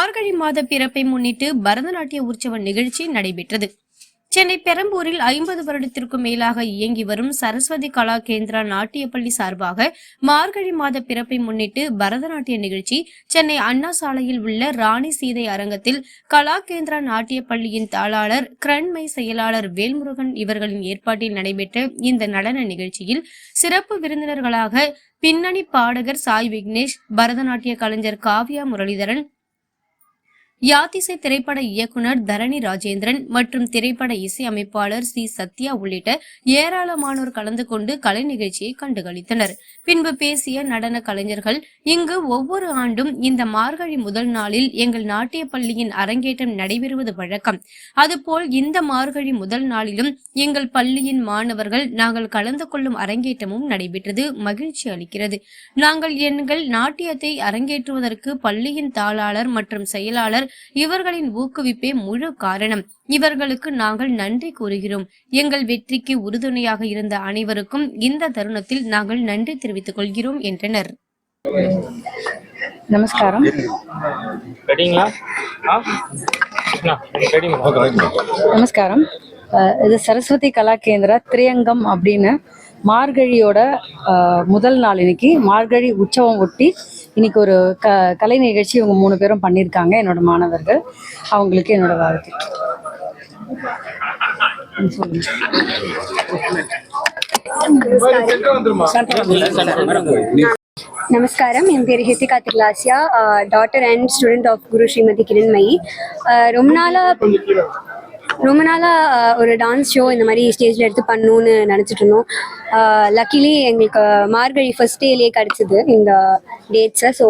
மார்கழி மாத பிறப்பை முன்னிட்டு பரதநாட்டிய உற்சவ நிகழ்ச்சி நடைபெற்றது. சென்னை பெரம்பூரில் ஐம்பது வருடத்திற்கும் மேலாக இயங்கி வரும் சரஸ்வதி கலா கேந்திரா நாட்டிய பள்ளி சார்பாக மார்கழி மாத பிறப்பை முன்னிட்டு பரதநாட்டிய நிகழ்ச்சி சென்னை அண்ணா சாலையில் உள்ள ராணி சீதை அரங்கத்தில் கலா கேந்திரா நாட்டிய பள்ளியின் தாளாளர் கிரண்மை செயலாளர் வேல்முருகன் இவர்களின் ஏற்பாட்டில் நடைபெற்ற இந்த நடன நிகழ்ச்சியில் சிறப்பு விருந்தினர்களாக பின்னணி பாடகர் சாய் விக்னேஷ் பரதநாட்டிய கலைஞர் காவ்யா முரளிதரன் யாத்திசை திரைப்பட இயக்குனர் தரணி ராஜேந்திரன் மற்றும் திரைப்பட இசையமைப்பாளர் சி. சத்யா உள்ளிட்ட ஏராளமானோர் கலந்து கொண்டு கலை நிகழ்ச்சியை கண்டுகளித்தனர். பின்பு பேசிய நடன கலைஞர்கள் இங்கு ஒவ்வொரு ஆண்டும் இந்த மார்கழி முதல் நாளில் எங்கள் நாட்டிய பள்ளியின் அரங்கேற்றம் நடைபெறுவது வழக்கம். அதுபோல் இந்த மார்கழி முதல் நாளிலும் எங்கள் பள்ளியின் மாணவர்கள் நாங்கள் கலந்து கொள்ளும் அரங்கேற்றமும் நடைபெற்றது மகிழ்ச்சி அளிக்கிறது. நாங்கள் எங்கள் நாட்டியத்தை அரங்கேற்றுவதற்கு பள்ளியின் தாளாளர் மற்றும் செயலாளர் இவர்களின் ஊக்குவிப்பே முழு காரணம். இவர்களுக்கு நாங்கள் நன்றி கூறுகிறோம். எங்கள் வெற்றிக்கு உறுதுணையாக இருந்த அனைவருக்கும் இந்த தருணத்தில் நாங்கள் நன்றி தெரிவித்துக் கொள்கிறோம் என்றனர். நமஸ்காரம். நமஸ்காரம். இது சரஸ்வதி கலா கேந்திரா திரியங்கம் அப்படின்னு மார்கழியோட முதல் நாள் இன்னைக்கு மார்கழி உற்சவம் ஒட்டி இன்னைக்கு ஒரு க கலை நிகழ்ச்சி இவங்க மூணு பேரும் பண்ணியிருக்காங்க என்னோட மாணவர்கள். அவங்களுக்கு என்னோட வாழ்த்து. நமஸ்காரம். என் பேர் Hithika Tirlasia daughter and student of Guru Shrimati Kiranmayi. ரொம்ப நாளா ரொம்ப நாளாக ஒரு டான்ஸ் ஷோ இந்த மாதிரி ஸ்டேஜில் எடுத்து பண்ணணும்னு நினச்சிட்டு இருந்தோம். லக்கிலி எங்களுக்கு மார்கழி ஃபர்ஸ்ட் டேலேயே கிடச்சிது இந்த டேட்ஸை ஸோ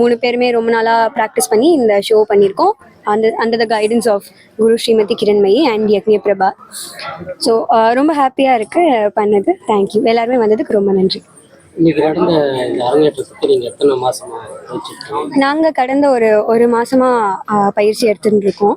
மூணு பேருமே ரொம்ப நாளாக ப்ராக்டிஸ் பண்ணி இந்த ஷோ பண்ணியிருக்கோம். அந்த under the guidance of Guru Shrimati Kiranmayi and Yagna Prabha. So ரொம்ப ஹாப்பியாக இருக்குது பண்ணது. தேங்க்யூ எல்லாருமே வந்ததுக்கு ரொம்ப நன்றி. இன்னைக்கு நடந்த இந்த அரங்கேற்றத்துக்கு நீங்க எத்தனை மாசமா வச்சுருக்கீங்க நாங்க கடந்த ஒரு ஒரு மாசமா பயிற்சி எடுத்துட்டு இருக்கோம்.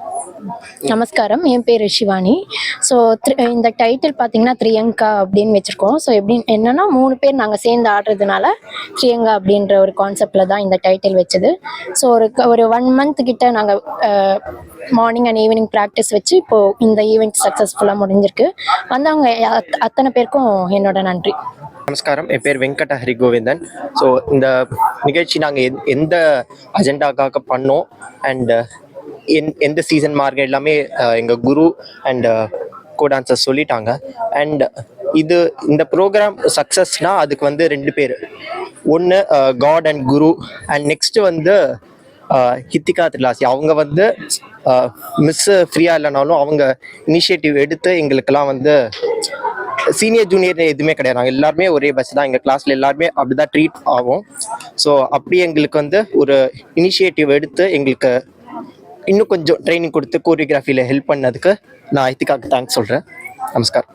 நமஸ்காரம். என் பேர் சிவானி ஸோ இந்த டைட்டில் பார்த்தீங்கன்னா த்ரியங்கா அப்படின்னு வச்சுருக்கோம். ஸோ எப்படி என்னென்னா மூணு பேர் நாங்கள் சேர்ந்து ஆடுறதுனால த்ரியங்கா அப்படின்ற ஒரு கான்செப்டில் தான் இந்த டைட்டில் வச்சது. ஸோ ஒரு ஒரு ஒன் மந்த் கிட்ட நாங்கள் மார்னிங் அண்ட் ஈவினிங் ப்ராக்டிஸ் வச்சு இப்போது இந்த ஈவெண்ட் சக்ஸஸ்ஃபுல்லாக முடிஞ்சிருக்கு. வந்தவங்க அத்தனை பேருக்கும் என்னோட நன்றி. நமஸ்காரம். என் பேர் வெங்கட ஹரி கோவிந்தன் ஸோ இந்த நிகழ்ச்சி நாங்கள் எந்த அஜெண்டாக்காக பண்ணோம்? அண்ட் எந் எந்த சீசன் மார்க் எல்லாமே எங்கள் எங்க குரு அண்ட் கோ டான்சர்ஸ் சொல்லிட்டாங்க. அண்ட் இது இந்த ப்ரோக்ராம் சக்ஸஸ்னா அதுக்கு வந்து ரெண்டு பேர். ஒன்று God and guru. And next வந்து ஹித்திகா திலாசி அவங்க வந்து மிஸ் ஃப்ரீயாக இல்லைனாலும் அவங்க இனிஷியேட்டிவ் எடுத்து எங்களுக்கெல்லாம் வந்து சீனியர் ஜூனியர் எதுவுமே கிடையாது. நாங்கள் எல்லாருமே ஒரே பஸ் தான். எங்கள் கிளாஸில் எல்லாருமே அப்படிதான் ட்ரீட் ஆகும். ஸோ அப்படி எங்களுக்கு வந்து ஒரு இனிஷியேட்டிவ் எடுத்து எங்களுக்கு இன்னும் கொஞ்சம் ட்ரைனிங் கொடுத்து கோரியோகிராஃபியில் ஹெல்ப் பண்ணதுக்கு நான் இதுக்காக தேங்க்ஸ் சொல்கிறேன் நமஸ்கார்.